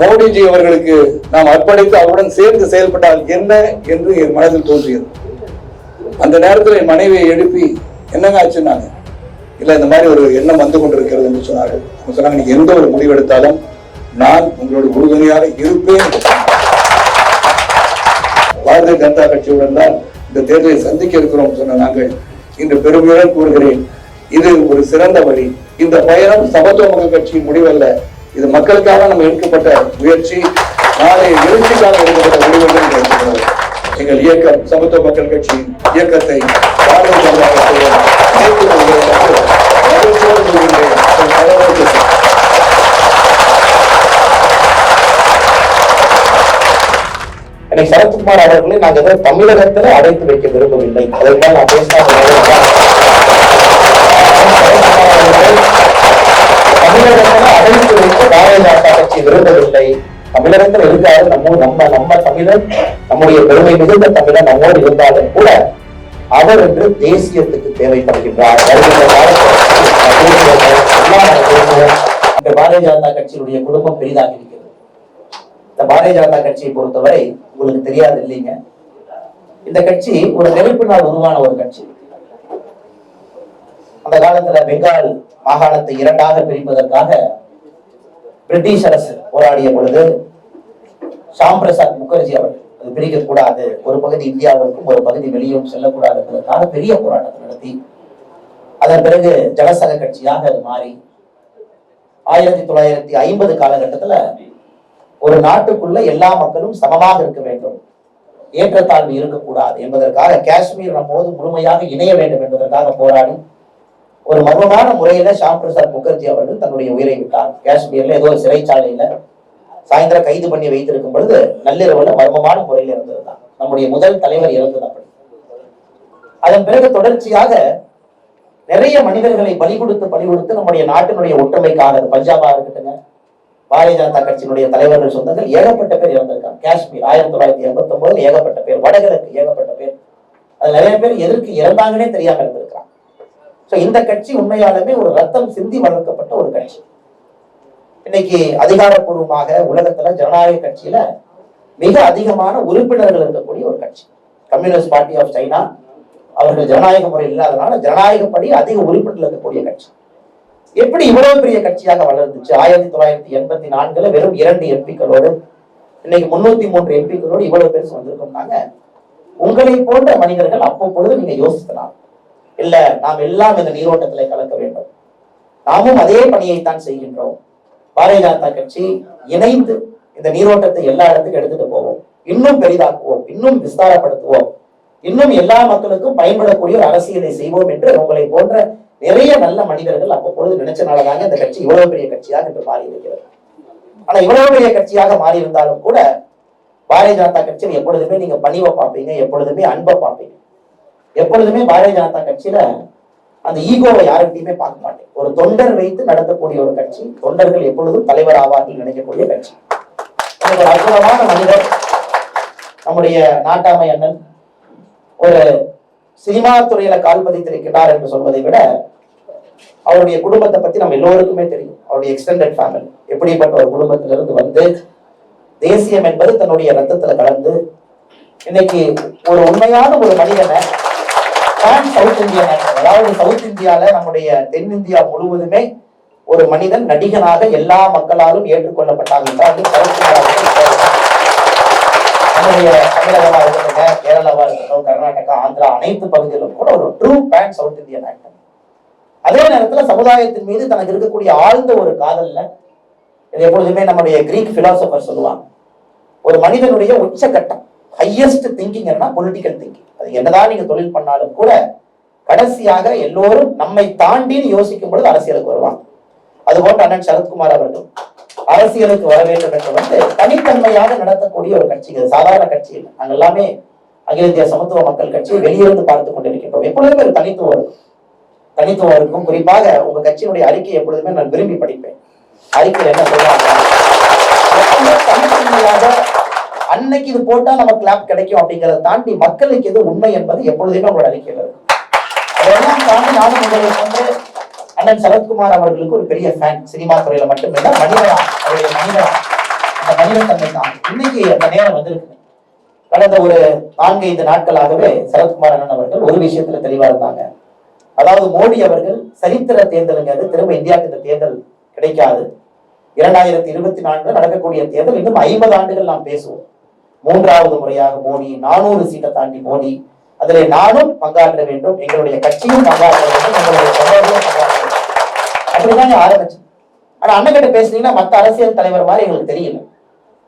மோடிஜி அவர்களுக்கு நாம் அர்ப்பணித்து அவருடன் சேர்ந்து செயல்பட்டால் என்ன என்று என் மனதில் தோன்றியது. அந்த நேரத்தில் என் மனைவியை எழுப்பி என்னங்க ஆச்சுன்னாங்க இல்லை இந்த மாதிரி ஒரு எண்ணம் வந்து கொண்டிருக்கிறது என்று சொன்னார்கள். அவங்க சொன்னாங்க நீங்க எந்த ஒரு முடிவு எடுத்தாலும் நான் உங்களோட உறுதுணையாக இருப்பேன் பாரதிய ஜனதா கட்சியுடன் தான் இந்த தேர்தலை சந்திக்க இருக்கிறோம் சொன்ன நாங்கள் இன்று பெருமையுடன் கூறுகிறேன். இது ஒரு சிறந்த வழி. இந்த பயணம் சமத்துவ மக்கள் கட்சியின் முடிவல்ல. இது மக்களுக்காக நம்ம எடுக்கப்பட்ட முயற்சி நாளை எழுச்சிக்காக எடுக்கப்பட்ட முடிவுகள் எங்கள் இயக்கம் சமத்துவ மக்கள் கட்சியின் இயக்கத்தை பாரதிய ஜனதா கட்சியுடன் சரத்குமார் அவர்களை நாங்கள் தமிழகத்தில் அடைத்து வைக்க விரும்பவில்லை? அதைத்தான் நான் பேசினா தமிழகத்துல இருக்காரு நம்ம நம்ம நம்ம தமிழர் நம்முடைய பெருமை மிகுந்த தமிழர் நம்மோடு இருந்தாலும் கூட அவர் என்று தேசியத்துக்கு தேவைப்படுகின்றார். இந்த பாரதிய ஜனதா கட்சியினுடைய குடும்பம் பெரிதாக இருக்கிறது. இந்த பாரதிய ஜனதா கட்சியை பொறுத்தவரை உங்களுக்கு தெரியாது இல்லைங்க. இந்த கட்சி ஒரு நெருப்பினால் உருவான ஒரு கட்சி. அந்த காலத்துல பெங்கால் மாகாணத்தை இரண்டாக பிரிப்பதற்காக பிரிட்டிஷ் அரசு போராடிய பொழுது ஷாம் பிரசாத் முகர்ஜி அவர்கள். அது பிரிக்க கூடாது ஒரு பகுதி இந்தியாவிற்கும் ஒரு பகுதி வெளியும் செல்லக்கூடாது என்பதற்காக பெரிய போராட்டத்தை நடத்தி அதன் பிறகு ஜனசங்க கட்சியாக அது மாறி ஆயிரத்தி தொள்ளாயிரத்தி ஐம்பது காலகட்டத்துல ஒரு நாட்டுக்குள்ள எல்லா மக்களும் சமமாக இருக்க வேண்டும். ஏற்றத்தாழ்வு இருக்கக்கூடாது என்பதற்காக காஷ்மீர் நம்மோடு முழுமையாக இணைய வேண்டும் என்பதற்காக போராடி ஒரு மர்மமான முறையில ஷாம் பிரசாத் முகர்ஜி அவர்கள் தன்னுடைய உயிரை விட்டார். காஷ்மீர்ல ஏதோ ஒரு சிறைச்சாலையில சாயந்தரம் கைது பண்ணி வைத்திருக்கும் பொழுது நள்ளிரவுல மர்மமான முறையில் இருந்திருந்தார் நம்முடைய முதல் தலைவர் இறந்தது அப்படி. அதன் பிறகு தொடர்ச்சியாக நிறைய மனிதர்களை பலி கொடுத்து பலி கொடுத்து நம்முடைய நாட்டினுடைய ஒற்றுமைக்காக பஞ்சாபா இருக்கட்டுங்க பாரதிய ஜனதா கட்சியினுடைய தலைவர்கள் சொந்தங்கள் ஏகப்பட்ட பேர் இறந்திருக்காங்க. காஷ்மீர் ஆயிரத்தி தொள்ளாயிரத்தி எண்பத்தி ஒன்பதுல ஏகப்பட்ட பேர் வடகிழக்கு ஏகப்பட்ட பேர். அது நிறைய பேர் எதற்கு இறந்தாங்கன்னே தெரியாம இருந்திருக்கிறாங்க. சோ இந்த கட்சி உண்மையாலுமே ஒரு ரத்தம் சிந்தி வளர்க்கப்பட்ட ஒரு கட்சி. இன்னைக்கு அதிகாரப்பூர்வமாக உலகத்துல ஜனநாயக கட்சியில மிக அதிகமான உறுப்பினர்கள் இருக்கக்கூடிய ஒரு கட்சி. Communist party of China. அவர்கள் ஜனநாயக முறை இல்லாதனால ஜனநாயகப்படி அதிக உறுப்பினர்கள் இருக்கக்கூடிய கட்சி. எப்படி இவ்வளவு பெரிய கட்சியாக வளர்ந்துச்சு? ஆயிரத்தி தொள்ளாயிரத்தி எண்பத்தி நான்குல வெறும் இரண்டு எம்பிக்களோடு இன்னைக்கு முன்னூத்தி மூன்று எம்பிக்களோடு இவ்வளவு பெருசு வந்திருக்கோம்னாங்க உங்களை போன்ற மனிதர்கள் அப்பப்பொழுது நீங்க யோசிக்கலாம். இல்ல நாம் எல்லாம் இந்த நீரோட்டத்திலே கலக்க வேண்டும். நாமும் அதே பணியைத்தான் செய்கின்றோம். பாரதிய ஜனதா கட்சி இணைந்து இந்த நீரோட்டத்தை எல்லா இடத்துக்கும் எடுத்துட்டு போவோம். இன்னும் பெரிதாக்குவோம். இன்னும் விஸ்தாரப்படுத்துவோம். இன்னும் எல்லா மக்களுக்கும் பயன்படக்கூடிய ஒரு அரசியலை செய்வோம் என்று உங்களை போன்ற நிறைய நல்ல மனிதர்கள் அப்பொழுது நினைச்சனாலதாங்க இந்த கட்சி இவ்வளவு பெரிய கட்சியாக இன்று மாறி இருக்கிறது ஆனா இவ்வளவு பெரிய கட்சியாக மாறி இருந்தாலும் கூட பாரதிய ஜனதா கட்சியில் எப்பொழுதுமே நீங்க பணிவை பார்ப்பீங்க எப்பொழுதுமே அன்பை பார்ப்பீங்க. எப்பொழுதுமே பாரதிய ஜனதா கட்சியில அந்த ஈகோவை யாருக்கிட்டையுமே பார்க்க மாட்டேன். ஒரு தொண்டர் வைத்து நடத்தக்கூடிய ஒரு கட்சி தொண்டர்கள் எப்பொழுதும் தலைவர் ஆவார்கள் நினைக்கக்கூடிய கட்சி. ஒரு அற்புதமான மனிதர் நம்முடைய நாட்டாமை அண்ணன் ஒரு சினிமா துறையில கால் பதித்திருக்கிறார் என்று சொல்வதை விட அவருடைய குடும்பத்தை பத்தி நம்ம எல்லோருக்குமே தெரியும். அவருடைய எக்ஸ்டெண்டட் ஃபேமிலி எப்படிப்பட்ட ஒரு குடும்பத்திலிருந்து வந்து தேசியம் என்பது தன்னுடைய ரத்தத்துல கலந்து இன்னைக்கு ஒரு உண்மையான ஒரு மனிதனை pan சவுத் இந்தியன் அதாவது சவுத் இந்தியால நம்முடைய தென்னிந்தியா முழுவதுமே ஒரு மனிதன் நடிகனாக எல்லா மக்களாலும் ஏற்றுக்கொள்ளப்பட்டாங்க என்றால் நம்முடைய தமிழகமா இருக்கட்டும் கேரளாவா இருக்கட்டும் கர்நாடகா ஆந்திரா அனைத்து பகுதிகளிலும் கூட ஒரு true pan south Indian actor அதே நேரத்துல சமுதாயத்தின் மீது தனக்கு இருக்கக்கூடிய ஆழ்ந்த ஒரு காதல்ல இது எப்பொழுதுமே நம்முடைய கிரீக் பிலாசபர் சொல்லுவாங்க. ஒரு மனிதனுடைய உச்சகட்டம் ஹையஸ்ட் திங்கிங் என்ன பொலிட்டிக்கல் திங்கிங் அது என்னதான் நீங்க தொழில் பண்ணாலும் கூட கடைசியாக எல்லோரும் நம்மை தாண்டின்னு யோசிக்கும் பொழுது அரசியலுக்கு வருவாங்க. அதுபோன்ற அண்ணன் சரத்குமார் அவர்கள் அரசியலுக்கு வர வேண்டும் என்று வந்து தனித்தன்மையாக நடத்தக்கூடிய ஒரு கட்சி. இது சாதாரண கட்சி இல்லை. நாங்க எல்லாமே அகில இந்திய சமத்துவ மக்கள் கட்சியை வெளியிருந்து பார்த்து கொண்டிருக்கின்றோம். எப்பொழுதுமே ஒரு தனித்துவம் இருக்கும். தனித்துவம் இருக்கும். குறிப்பாக உங்க கட்சியினுடைய அறிக்கையை எப்பொழுதுமே நான் விரும்பி படிப்பேன். அறிக்கையில் என்ன சொல்லுவாங்க தனித்தன்மையாக அன்னைக்கு இது போட்டா நம்ம கிளாப் கிடைக்கும் அப்படிங்கிறத தாண்டி மக்களுக்கு எது உண்மை என்பது எப்பொழுதுமே உங்களோட அறிக்கையில் இருக்கும். அதெல்லாம் தாண்டி நானும் உங்களுக்கு வந்து அண்ணன் சரத்குமார் அவர்களுக்கு ஒரு பெரிய ஃபேன் சினிமா துறையில மட்டுமில்ல மனிதனா அவருடைய மனிதனா அந்த மனிதத்தன்மை தான். இன்னைக்கு அந்த நேரம் வந்திருக்கு. கடந்த ஒரு நான்கு ஐந்து நாட்களாகவே சரத்குமார் அண்ணன் அவர்கள் ஒரு விஷயத்துல தெளிவா இருந்தாங்க. அதாவது மோடி அவர்கள் சரித்திர தேர்தலுங்கிறது திரும்ப இந்தியாவுக்கு இந்த தேர்தல் கிடைக்காது. இரண்டாயிரத்தி இருபத்தி நான்கு நடக்கக்கூடிய தேர்தல் இன்னும் ஐம்பது ஆண்டுகள் நாம் பேசுவோம். மூன்றாவது முறையாக மோடி நானூறு சீட்டை தாண்டி மோடி. அதில் நானும் பங்காற்ற வேண்டும். எங்களுடைய கட்சியும் பங்காற்ற வேண்டும். எங்களுடைய தொண்டர்களும் பங்காற்ற வேண்டும். அப்படிதாங்க ஆரம்பிச்சு ஆனா அண்ணன் கிட்ட பேசுனீங்கன்னா மத்த அரசியல் தலைவர் மாதிரி எங்களுக்கு தெரியல.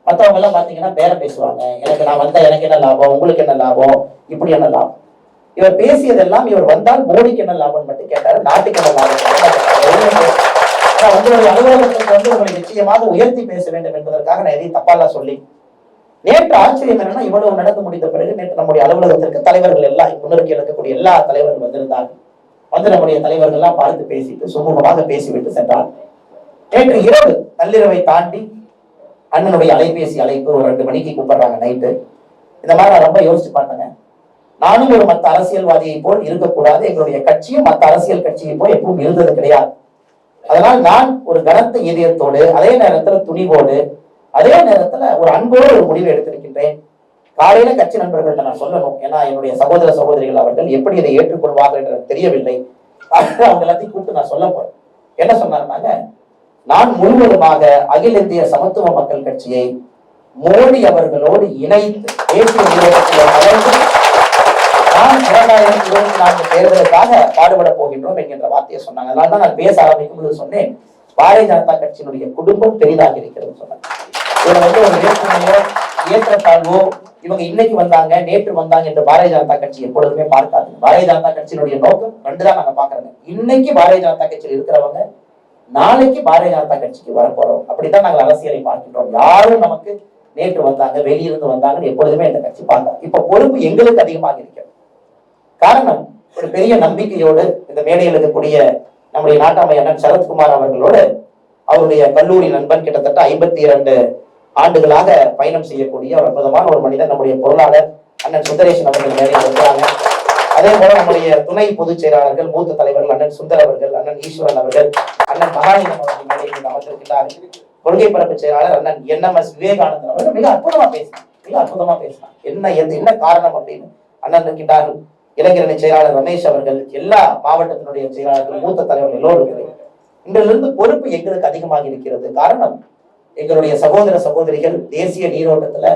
மத்தவங்க எல்லாம் பாத்தீங்கன்னா பேர பேசுவாங்க. எனக்கு நான் வந்தா எனக்கு என்ன லாபம்? உங்களுக்கு என்ன லாபம்? இப்படி என்ன லாபம்? இவர் பேசியதெல்லாம் இவர் வந்தால் மோடிக்கு என்ன லாபம் மட்டும் கேட்டாரு. நாட்டுக்கு என்ன லாபம்? ஆனா உங்களுடைய அலுவலகத்துக்கு வந்து உங்களை நிச்சயமாக உயர்த்தி பேச வேண்டும் என்பதற்காக நான் எதையும் தப்பாலாம் சொல்லி நேற்று ஆச்சரியம் என்னன்னா இவ்வளவு நடந்து முடிந்த பிறகு நேற்று நம்முடைய அலுவலகத்திற்கு தலைவர்கள் எல்லாம் முன்னிறுக்கி இருக்கக்கூடிய எல்லா தலைவர்கள் வந்திருந்தார்கள். வந்து நம்முடைய தலைவர்கள் எல்லாம் பார்த்து பேசிட்டு சுமூகமாக பேசிவிட்டு சென்றார். நேற்று இரவு நள்ளிரவை தாண்டி அண்ணனுடைய அலைபேசி அழைப்பு ஒரு ரெண்டு மணிக்கு கூப்பிடுறாங்க நைட்டு இந்த மாதிரி நான் ரொம்ப யோசிச்சு பார்த்தேங்க. நானும் ஒரு மத்த அரசியல்வாதியை போல் இருக்கக்கூடாது. எங்களுடைய கட்சியும் மத்த அரசியல் கட்சியை போல் எப்பவும் இருந்தது கிடையாது. அதனால் நான் ஒரு கனத்த இதயத்தோடு அதே நேரத்துல துணிவோடு அதே நேரத்துல ஒரு அன்போடு ஒரு முடிவை எடுத்திருக்கின்றேன் காலையில கட்சி நண்பர்கள்ட்ட நான் சொல்லணும். ஏன்னா என்னுடைய சகோதர சகோதரிகள் அவர்கள் எப்படி இதை ஏற்றுக்கொள்வார்கள் என்று தெரியவில்லை. அவங்க எல்லாத்தையும் கூப்பிட்டு நான் சொல்ல போறேன். என்ன சொன்னாருன்னாங்க? நான் முழுவதுமாக அகில இந்திய சமத்துவ மக்கள் கட்சியை மோடி அவர்களோடு இணைத்து தேசிய நான் இரண்டாயிரத்தி இருபத்தி நான்கு தேர்தலுக்காக பாடுபட போகின்றோம் என்கின்ற வார்த்தையை சொன்னாங்க. அதனால தான் நான் பேச ஆரம்பிக்கும் போது சொன்னேன். பாரதிய ஜனதா கட்சியினுடைய குடும்பம் பெரிதாக இருக்கிறது சொன்னாங்க. இவங்க வந்து ஒரு வேற்றுமையோ ஏற்றத்தாழ்வோ இவங்க இன்னைக்கு வந்தாங்க நேற்று வந்தாங்க என்று பாரதிய ஜனதா கட்சி எப்பொழுதுமே பார்க்காது. பாரதிய ஜனதா கட்சியினுடைய நோக்கம் ரெண்டுதான் நாங்க பாக்குறோங்க இன்னைக்கு பாரதிய ஜனதா கட்சியில் இருக்கிறவங்க நாளைக்கு பாரதிய ஜனதா கட்சிக்கு வரப்போறோம். அப்படித்தான் நாங்கள் அரசியலை பார்க்கின்றோம். யாரும் நமக்கு நேற்று வந்தாங்க வெளியிருந்து வந்தாங்கன்னு எப்பொழுதுமே இந்த கட்சி பார்க்க இப்ப பொறுப்பு எங்களுக்கு அதிகமாக இருக்கிறது. காரணம் ஒரு பெரிய நம்பிக்கையோடு இந்த மேடையில் இருக்கக்கூடிய நம்முடைய நாட்டாமை அண்ணன் சரத்குமார் அவர்களோடு அவருடைய கல்லூரி நண்பன் கிட்டத்தட்ட ஐம்பத்தி இரண்டு ஆண்டுகளாக பயணம் செய்யக்கூடிய ஒரு அற்புதமான ஒரு மனிதன் நம்முடைய பொருளாளர் அண்ணன் சுந்தரேஷன் அவர்கள் மேடையில் இருக்கிறாங்க. அதே போல நம்முடைய துணை பொதுச் செயலாளர்கள் மூத்த தலைவர்கள் அண்ணன் சுந்தர் அவர்கள் அண்ணன் ஈஸ்வரன் அவர்கள் அண்ணன் மகாலிங்கம் அவர்கள் மேடையில் இங்கு கொள்கை பரப்பு செயலாளர் அண்ணன் என்எம்எஸ் விவேகானந்தன் அவர்கள் மிக அற்புதமா பேசினார். மிக அற்புதமா பேசினார். என்ன எது என்ன காரணம் அப்படின்னு அண்ணன் இருக்கின்றார்கள். இளைஞரணி செயலாளர் ரமேஷ் அவர்கள் எல்லா மாவட்டத்தினுடைய செயலாளர்கள் மூத்த தலைவர்கள் எல்லோரும் இன்றிலிருந்து பொறுப்பு எங்களுக்கு அதிகமாக இருக்கிறது. காரணம் எங்களுடைய சகோதர சகோதரிகள் தேசிய நீரோட்டத்துல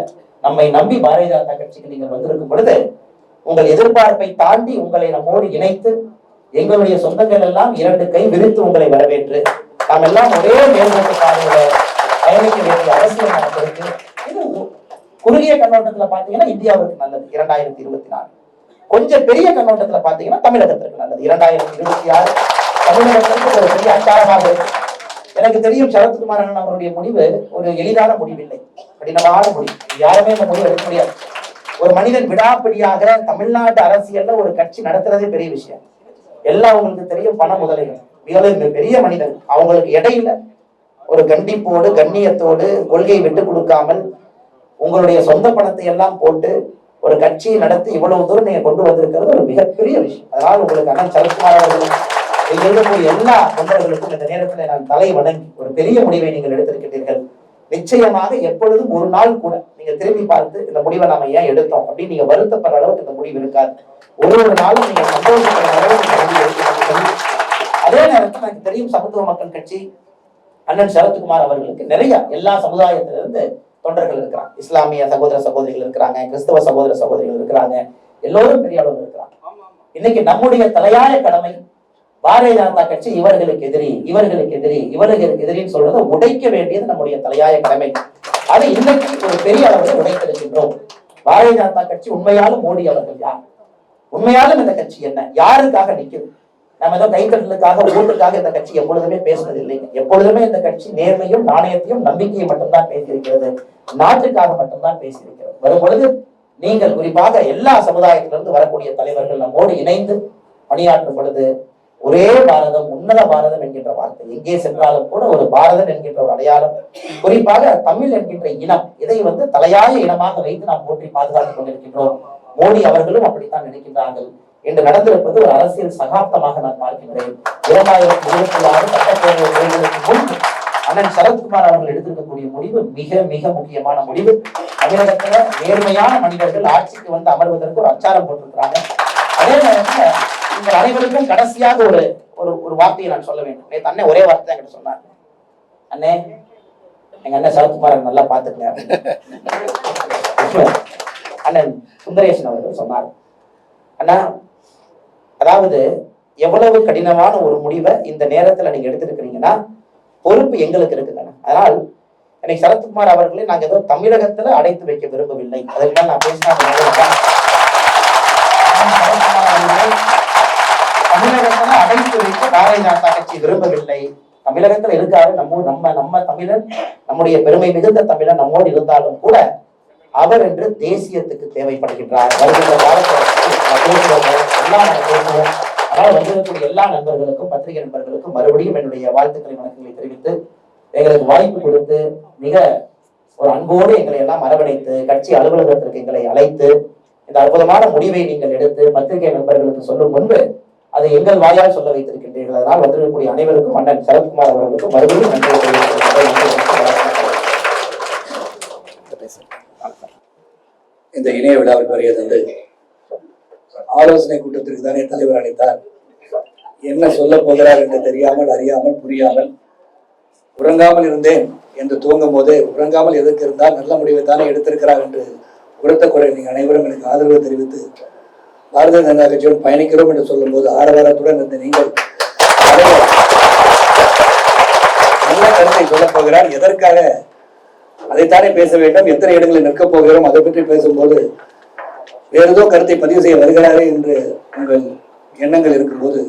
நம்மை நம்பி பாரதிய ஜனதா கட்சிக்கு நீங்கள் வந்திருக்கும் பொழுது உங்கள் எதிர்பார்ப்பை தாண்டி உங்களை நம்மோடு இணைத்து எங்களுடைய சொந்தங்கள் எல்லாம் இரண்டு கை விரித்து உங்களை வரவேற்று நாம் எல்லாம் ஒரே மேம்பட்டு பாதையில பயணிக்க வேண்டிய அவசியம் நமக்கு இருக்கு இது குறுகிய கண்ணோட்டத்துல பாத்தீங்கன்னா இந்தியாவுக்கு நல்லது இரண்டாயிரத்தி இருபத்தி நாலு. கொஞ்சம் பெரிய கண்ணோட்டத்துல பாத்தீங்கன்னா தமிழகத்திற்கு நல்லது இரண்டாயிரத்தி இருபத்தி ஆறு தமிழகத்திற்கு ஒரு பெரிய அச்சாரமாக இருக்கு. எனக்கு தெரியும் சரத்குமார் அண்ணன் அவருடைய முடிவு ஒரு எளிதான முடிவில்லை. கடினமான முடிவு. யாருமே இந்த முடிவு எடுக்க முடியாது. ஒரு மனிதன் விடாப்பிடியாக தமிழ்நாட்டு அரசியல்ல ஒரு கட்சி நடத்துறதே பெரிய விஷயம். எல்லாம் உங்களுக்கு தெரியும் பண முதலைகள். மிக பெரிய மனிதன் அவங்களுக்கு இடையில ஒரு கண்டிப்போடு கண்ணியத்தோடு கொள்கையை விட்டு கொடுக்காமல் உங்களுடைய சொந்த பணத்தை எல்லாம் போட்டு ஒரு கட்சியை நடத்தி இவ்வளவு தூரம் நீங்க கொண்டு வந்திருக்கிறது ஒரு மிகப்பெரிய விஷயம். அதனால் உங்களுக்கு அண்ணன் சரத்குமார் அவர்கள் இங்க இருக்கக்கூடிய எல்லா தொண்டர்களுக்கும் இந்த நேரத்தில் நான் தலை வணங்கி ஒரு பெரிய முடிவை நீங்கள் எடுத்திருக்கிறீர்கள் நிச்சயமாக எப்பொழுதும் ஒரு நாள் கூட நீங்க திரும்பி பார்த்து இந்த முடிவை நாம ஏன் எடுத்தோம் அப்படின்னு நீங்க வருத்தப்படுற அளவுக்கு இந்த முடிவு இருக்காது. ஒரு ஒரு நாளும் நீங்க சந்தோஷப்படுற அளவுக்கு. அதே நேரத்தில் எனக்கு தெரியும் சமத்துவ மக்கள் கட்சி அண்ணன் சரத்குமார் அவர்களுக்கு நிறைய எல்லா சமுதாயத்திலிருந்து தொண்டர்கள் இருக்கிறாங்க. இஸ்லாமிய சகோதர சகோதரிகள் இருக்கிறாங்க கிறிஸ்தவ சகோதர சகோதரிகள் இருக்கிறாங்க. எல்லோரும் பெரிய அளவில் இருக்கிறாங்க. இன்னைக்கு நம்முடைய தலையாய கடமை பாரதிய ஜனதா கட்சி இவர்களுக்கு எதிரி இவர்களுக்கு எதிரி இவர்களுக்கு எதிரின்னு சொல்றதை உடைக்க வேண்டியது நம்முடைய தலையாய கடமை. அதை இன்னைக்கு ஒரு பெரிய அளவில் உடைத்திருக்கின்றோம். பாரதிய ஜனதா கட்சி உண்மையாலும் மோடி அவர்கள் யார்? உண்மையாலும் இந்த கட்சி என்ன? யாருக்காக நிற்குது நம்ம ஏதோ கைத்தட்டலுக்காக ஓட்டுக்காக இந்த கட்சி எப்பொழுதுமே பேசுனது இல்லைங்க எப்பொழுதுமே இந்த கட்சி நேர்மையும் நாணயத்தையும் நம்பிக்கையும் மட்டும்தான் பேசியிருக்கிறது. நாட்டுக்காக மட்டும்தான் பேசியிருக்கிறது. வரும் பொழுது நீங்கள் குறிப்பாக எல்லா சமுதாயத்திலிருந்து வரக்கூடிய தலைவர்கள் நம்மோடு இணைந்து பணியாற்றும் பொழுது ஒரே பாரதம் உன்னத பாரதம் என்கின்ற வார்த்தை. எங்கே சென்றாலும் கூட ஒரு பாரதம் என்கின்ற ஒரு அடையாளம். குறிப்பாக தமிழ் என்கின்ற இனம் இதை வந்து தலையாய இனமாக வைத்து நாம் போற்றி பாதுகாத்துக் கொண்டிருக்கின்றோம். மோடி அவர்களும் அப்படித்தான் நினைக்கின்றார்கள். இன்று நடந்திருப்பது ஒரு அரசியல் சகாப்தமாக நான் பார்க்கின்றேன். இரண்டாயிரத்தி இருபத்தி ஆறு சட்டப்பேரவை தேர்தலுக்கு முன்பு அண்ணன் சரத்குமார் அவர்கள் எடுத்திருக்கக்கூடிய முடிவு மிக மிக முக்கியமான முடிவு. தமிழகத்துல நேர்மையான மனிதர்கள் ஆட்சிக்கு வந்து அமர்வதற்கு ஒரு அச்சாரம் போட்டிருக்கிறாங்க. அதே நேரத்தில் உங்கள் அனைவருக்கும் கடைசியாக ஒரு ஒரு ஒரு வார்த்தையை நான் சொல்ல வேண்டும். நேற்று அண்ணன் ஒரே வார்த்தை தான் என்கிட்ட சொன்னார். அண்ணே எங்க அண்ணன் சரத்குமார் நல்லா பார்த்துக்கங்க அண்ணன் சுந்தரேசன் அவர்கள் சொன்னார். அண்ணா அதாவது எவ்வளவு கடினமான ஒரு முடிவை இந்த நேரத்தில் நீங்க எடுத்திருக்கிறீங்கன்னா பொறுப்பு எங்களுக்கு இருக்குதுண்ணா அதனால் இன்னைக்கு சரத்குமார் அவர்களை நாங்கள் ஏதோ தமிழகத்துல அடைத்து வைக்க விரும்பவில்லை. அதுக்கு நான் பேசினா அது நல்லதுதான். சரத்குமார் தமிழகத்துல அடைத்து வைக்க பாரதிய ஜனதா கட்சி விரும்பவில்லை தமிழகத்துல இருக்காரு நம்ம நம்ம நம்ம தமிழன் நம்முடைய பெருமை மிகுந்த தமிழன் நம்மோடு இருந்தாலும் கூட அவர் என்று தேசியத்துக்கு தேவைப்படுகின்றார் வருகின்ற எல்லாம் வந்திருக்கக்கூடிய எல்லா நண்பர்களுக்கும் பத்திரிகை நண்பர்களுக்கும் மறுபடியும் என்னுடைய வாழ்த்துக்களை வணக்கங்களை தெரிவித்து எங்களுக்கு வாய்ப்பு கொடுத்து மிக ஒரு அன்போடு எங்களை எல்லாம் அரவணைத்து கட்சி அலுவலகத்திற்கு எங்களை அழைத்து இந்த அற்புதமான முடிவை நீங்கள் எடுத்து பத்திரிகை நண்பர்களுக்கு சொல்லும் முன்பு அதை எங்கள் வாயால் சொல்ல வைத்திருக்கின்றீர்கள். அதனால் வந்திருக்கக்கூடிய அனைவருக்கும் அண்ணன் சரத்குமார் அவர்களுக்கும் மறுபடியும் நன்றி இந்த இணைய விழாவில் வருகிறது ஆலோசனை கூட்டத்திற்கு தானே தலைவர் அழைத்தார். என்ன சொல்ல போகிறார் என்று தெரியாமல் அறியாமல் புரியாமல் உறங்காமல் இருந்தேன் என்று தூங்கும் போது உறங்காமல் எதற்கு இருந்தால் நல்ல முடிவை தானே எடுத்திருக்கிறார் என்று உரத்த குறை நீங்கள் அனைவரும் எனக்கு ஆதரவு தெரிவித்து பாரதிய ஜனதா கட்சியுடன் பயணிக்கிறோம் என்று சொல்லும்போது ஆரவாரத்துடன் இருந்த நீங்கள் நல்ல கருத்தை சொல்லப் போகிறார். எதற்காக அதைத்தானே பேச வேண்டும்? எத்தனை இடங்களில் நிற்கப் போகிறோம்? அதை பற்றி பேசும்போது வேற ஏதோ கருத்தை பதிவு செய்ய வருகிறாரே என்று உங்கள் எண்ணங்கள் இருக்கும்போது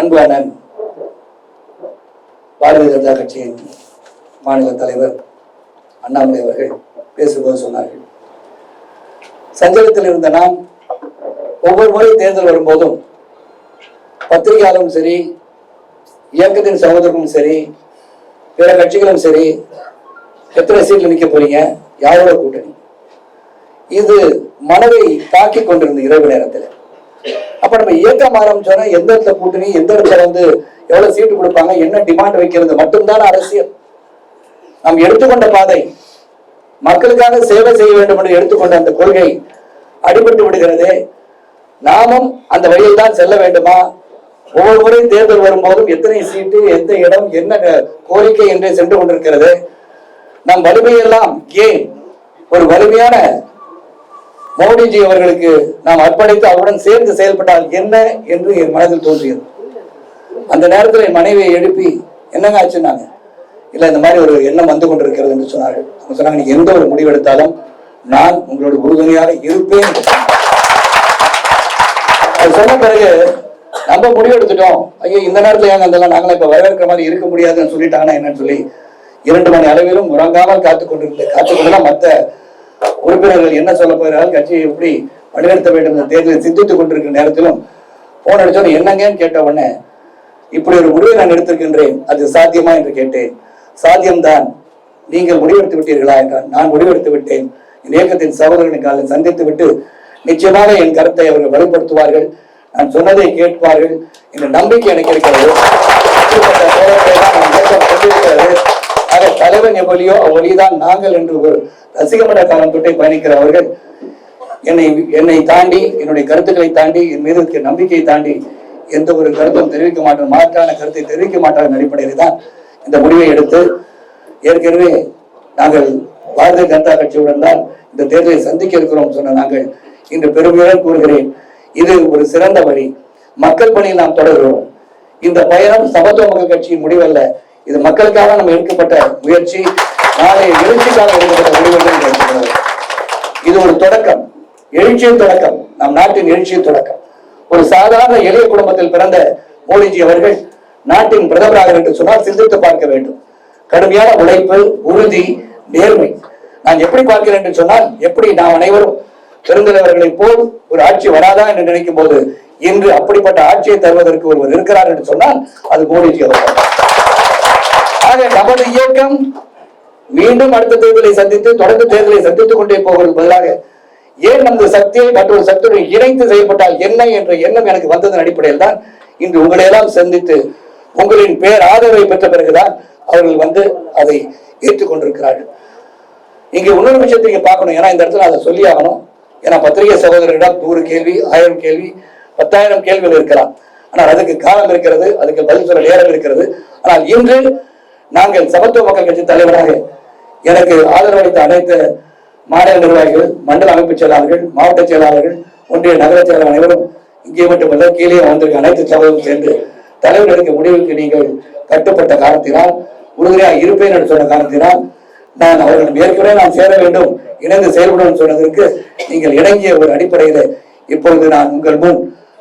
அன்பு அண்ணன் பாரதிய ஜனதா கட்சியின் மாநில தலைவர் அண்ணாமலை அவர்கள் பேசும்போது சொன்னார்கள். சஞ்சலத்தில் இருந்த நாம் ஒவ்வொரு முறை தேர்தல் வரும்போதும் பத்திரிகையாளரும் சரி இயக்கத்தின் சகோதரரும் சரி பிற கட்சிகளும் சரி எத்தனை சீட்ல நிற்க போறீங்க? யாரோட கூட்டணி? இது மனதை தாக்கி கொண்டிருந்த இரவு நேரத்தில். அப்ப நம்ம இயக்கம் ஆரம்பிச்சோன்னா எந்த இடத்துல கூட்டணி எந்த இடத்துல வந்து எவ்வளவு சீட்டு கொடுப்பாங்க என்ன டிமாண்ட் வைக்கிறது மட்டும்தான் அரசியல். நாம் எடுத்துக்கொண்ட பாதை மக்களுக்காக சேவை செய்ய வேண்டும் என்று எடுத்துக்கொண்ட அந்த கொள்கை அடிபட்டு விடுகிறதே. நாமும் அந்த வழியில் தான் செல்ல வேண்டுமா? ஒவ்வொரு முறையும் தேர்தல் வரும்போதும் எத்தனை சீட்டு எந்த இடம் என்ன கோரிக்கை என்று சென்று கொண்டிருக்கிறது. நம் வலிமையெல்லாம் ஏன் ஒரு வலிமையான மோடிஜி அவர்களுக்கு நாம் அர்ப்பணித்து அவருடன் சேர்ந்து செயல்பட்டால் என்ன என்று என் மனதில் தோன்றியது. அந்த நேரத்தில் என் மனைவியை எழுப்பி என்னங்க ஆச்சுன்னாங்க? இல்ல இந்த மாதிரி ஒரு எண்ணம் வந்து கொண்டிருக்கிறது என்று சொன்னார்கள். அவங்க சொன்னாங்க நீங்க எந்த ஒரு முடிவு எடுத்தாலும் நான் உங்களோட உறுதுணையாக இருப்பேன் அது சொன்ன பிறகு நம்ம முடிவெடுத்துட்டோம். ஐயோ இந்த நேரத்துல ஏங்க அதெல்லாம் நாங்களும் இப்ப வரவேற்கிற மாதிரி இருக்க முடியாதுன்னு சொல்லிட்டாங்கன்னா என்னன்னு சொல்லி இரண்டு மணி அளவிலும் உறங்காமல் காத்துக் கொண்டிருந்த காத்துக் கொண்டுதான் மத்த உறுப்பினர்கள் என்ன சொல்ல போகிறார்கள் கட்சியை எப்படி வழிநடத்த வேண்டும் என்ற தேர்தலை சிந்தித்துக் கொண்டிருக்கிற நேரத்திலும் போன் அடிச்சோன்னு என்னங்கன்னு கேட்ட உடனே இப்படி ஒரு முடிவை நான் எடுத்திருக்கின்றேன் அது சாத்தியமா என்று கேட்டேன். சாத்தியம்தான். நீங்கள் முடிவெடுத்து விட்டீர்களா என்றால் நான் முடிவெடுத்து விட்டேன். என் இயக்கத்தின் சகோதரர்களை காலை சந்தித்து விட்டு நிச்சயமாக என் கருத்தை அவர்கள் வலுப்படுத்துவார்கள். நான் சொன்னதை கேட்பார்கள். என்ற நம்பிக்கை எனக்கு இருக்கிறது. ஆக தலைவன் எவ்வளியோ அவ்வழிதான் நாங்கள் என்று ஒரு ரசிகமட காலம் தொட்டை பயணிக்கிற அவர்கள் என்னை என்னை தாண்டி என்னுடைய கருத்துக்களை தாண்டி என் மீது இருக்கிற நம்பிக்கையை தாண்டி எந்த ஒரு கருத்தும் தெரிவிக்க மாட்டேன் மாற்றான கருத்தை தெரிவிக்க மாட்டார்கள். அடிப்படையில் தான் இந்த முடிவை எடுத்து ஏற்கனவே நாங்கள் பாரதிய ஜனதா கட்சியுடன் தான் இந்த தேர்தலை சந்திக்க இருக்கிறோம் சொன்ன நாங்கள் இன்று பெருமையுடன் கூறுகிறேன். இது ஒரு சிறந்த வழி மக்கள் பணியில் நாம் தொடர்கிறோம். இந்த பயணம் சமத்துவ மக்கள் கட்சியின் முடிவல்ல. இது மக்களுக்காக நம்ம எடுக்கப்பட்ட முயற்சி. நாளை எழுச்சிக்காக எடுக்கப்பட்ட முடிவுகள் என்று இது ஒரு தொடக்கம். எழுச்சியின் தொடக்கம். நம் நாட்டின் எழுச்சியின் தொடக்கம். ஒரு சாதாரண எளிய குடும்பத்தில் பிறந்த மோடிஜி அவர்கள் நாட்டின் பிரதமராக என்று சொன்னால் சிந்தித்து பார்க்க வேண்டும். கடுமையான உழைப்பு உறுதி நேர்மை. நான் எப்படி பார்க்கிறேன் என்று சொன்னால் எப்படி நாம் அனைவரும் பெருந்தலைவர்களைப் போல் ஒரு ஆட்சி வராதா என்று நினைக்கும் போது இன்று அப்படிப்பட்ட ஆட்சியை தருவதற்கு ஒருவர் இருக்கிறார் என்று சொன்னால் அது மோடிஜி அவர்கள். ஆக நமது இயக்கம் மீண்டும் அடுத்த தேர்தலை சந்தித்து தொடர்ந்து தேர்தலை சந்தித்துக் கொண்டே போவதற்கு பதிலாக ஏன் நமது சக்தியை மற்றொரு சக்தியுடன் இணைத்து செயல்பட்டால் என்ன என்ற எண்ணம் எனக்கு வந்ததன் அடிப்படையில் தான் இன்று உங்களையெல்லாம் சந்தித்து உங்களின் பேர் ஆதரவை பெற்ற பிறகுதான் அவர்கள் வந்து அதை ஏற்றுக்கொண்டிருக்கிறார்கள். இங்க இன்னொரு விஷயத்தை நீங்க பார்க்கணும். ஏன்னா இந்த இடத்துல அதை சொல்லி ஆகணும் ஏன்னா பத்திரிகை சகோதரர்களிடம் நூறு கேள்வி ஆயிரம் கேள்வி பத்தாயிரம் கேள்விகள் இருக்கலாம். ஆனால் அதுக்கு காலம் இருக்கிறது அதுக்கு பதில் சொல்ல நேரம் இருக்கிறது. ஆனால் இன்று நாங்கள் சமத்துவ மக்கள் கட்சி தலைவராக எனக்கு ஆதரவளித்த அனைத்து மாநில நிர்வாகிகள் மண்டல அமைப்பு செயலாளர்கள் மாவட்ட செயலாளர்கள் ஒன்றிய நகர செயலாளர் அனைவரும் இங்கே மட்டுமல்ல கீழே வந்திருக்க அனைத்து சகோதரரும் சேர்ந்து தலைவர் எடுக்க முடிவுக்கு நீங்கள் கட்டுப்பட்ட காரணத்தினால் உறுதியாக இருப்பேன் என்று சொன்ன காரணத்தினால் நான் அவர்களிடம் ஏற்கனவே நான் சேர வேண்டும் இணைந்து செயல்படும் சொன்னதற்கு நீங்கள் இணங்கிய ஒரு அடிப்படையில் இப்பொழுது நான் உங்கள் முன்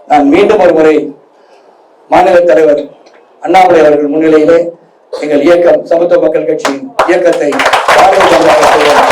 நான் மீண்டும் ஒரு முறை மாநில தலைவர் அண்ணாமலை அவர்கள் முன்னிலையிலே எங்கள் இயக்கம் சமத்துவ மக்கள் கட்சியின் இயக்கத்தை பாரதிய ஜனதா கட்சியுடன்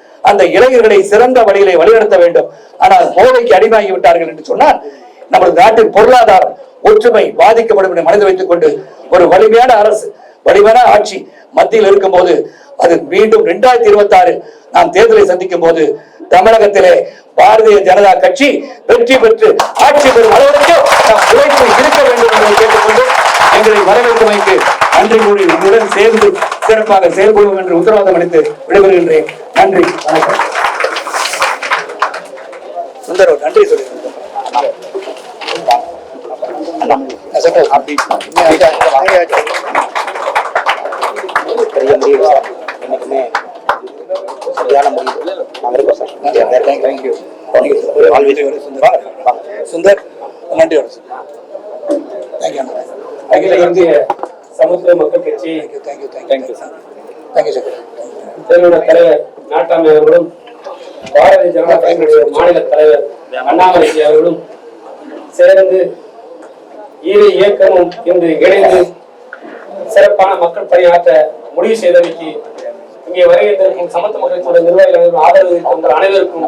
அந்த இளைஞர்களை சிறந்த வழியிலே வழிநடத்த வேண்டும். ஆனால் போதைக்கு அடிமையாகி விட்டார்கள் என்று சொன்னால் நமது நாட்டின் பொருளாதாரம் ஒற்றுமை பாதிக்கப்படும் என்று மனதில் வைத்துக் கொண்டு ஒரு வலிமையான அரசு வலிமையான ஆட்சி மத்தியில் இருக்கும் போது அது மீண்டும் இரண்டாயிரத்தி இருபத்தி ஆறு நாம் தேர்தலை சந்திக்கும் போது தமிழகத்திலே பாரதிய ஜனதா கட்சி வெற்றி பெற்று ஆட்சி பெறும் அளவிற்கு நாம் உழைப்பு இருக்க வேண்டும் என்பதை கேட்டுக்கொண்டு எங்களை வரவேற்பமைக்கு நன்றி கூறி உங்களுடன் சேர்ந்து சிறப்பாக செயல்படுவோம் என்று உத்தரவாதம் அளித்து விடைபெறுகின்றேன். நன்றி வணக்கம். சுந்தர் நன்றி சொல்லி. பெரிய முடிவு. சார் சார் தேங்க்யூ சுந்தர் நன்றி தேங்க்யூ அகில Indhiya Samathuva Makkal Katchi thank you thank you sir thank you sir இதனுடைய தலைவர் நாட்டாமை அவர்களும் பாரதிய ஜனதா கட்சியினுடைய மாநில தலைவர் அண்ணாமலை அவர்களும் சேர்ந்து இரு இயக்கமும் இன்று இணைந்து சிறப்பான மக்கள் பணியாற்ற முடிவு செய்தமைக்கு இங்கே வருகின்றிருக்கும் சமத்துவ மக்கள் நிர்வாகிகள் ஆதரவு கொண்ட அனைவருக்கும்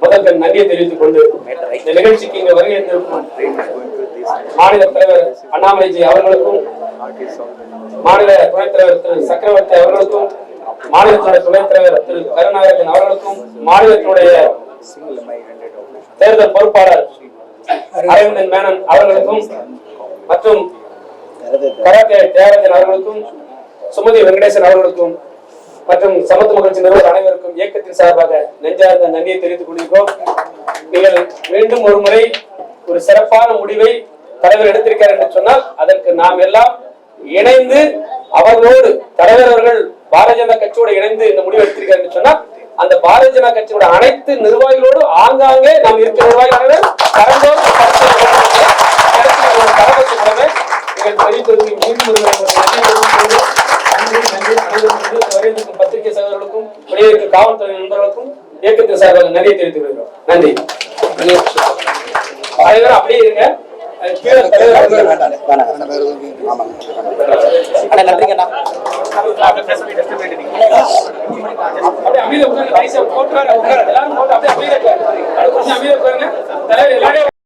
முதற்கண் நன்றியை தெரிவித்துக் கொண்டு இந்த நிகழ்ச்சிக்கு இங்கே வருகின்றிருக்கும் மாநில தலைவர் அண்ணாமலைஜி அவர்களுக்கும் மாநில துணைத் தலைவர் திரு சக்கரவர்த்தி அவர்களுக்கும் மாநிலத்தினுடைய துணைத் தலைவர் திரு கருணாகரன் அவர்களுக்கும் மாநிலத்தினுடைய தேர்தல் பொறுப்பாளர் அரவிந்தன் மேனன் அவர்களுக்கும் மற்றும் கராத்தே தேவரஞ்சன் அவர்களுக்கும் சுமதி வெங்கடேசன் அவர்களுக்கும் மற்றும் சமத்துவ மகிழ்ச்சி நிறுவனர் அனைவருக்கும் இயக்கத்தின் சார்பாக நெஞ்சார்ந்த நன்றியை தெரிவித்துக் கொண்டிருக்கோம் நீங்கள் மீண்டும் ஒரு முறை ஒரு சிறப்பான முடிவை தலைவர் எடுத்திருக்கார் என்று சொன்னால் அதற்கு நாம் எல்லாம் இணைந்து அவர்களோடு தலைவர் அவர்கள் பாரதிய ஜனதா கட்சியோடு இணைந்து இந்த முடிவு எடுத்திருக்கார் என்று சொன்னால் அந்த பாரதிய ஜனதா கட்சியோட அனைத்து நிர்வாகிகளோடு ஆங்காங்கே நாம் இருக்கிற நிர்வாகிகள் கலந்தோடு நீங்கள் தெரிவித்ததற்கு மீண்டும் ஒரு முறை நன்றி நன்றி. அனைவருக்கும் பத்திரிகை சகோதரர்களுக்கும் வெளியே காவல்துறை நண்பர்களுக்கும் இயக்கத்தின் சார்பாக நன்றியை தெரிவித்துக் கொள்கிறோம். நன்றி. அனைவரும் அப்படியே இருங்க. அமைதியா உட்காருங்க. எல்லாரும்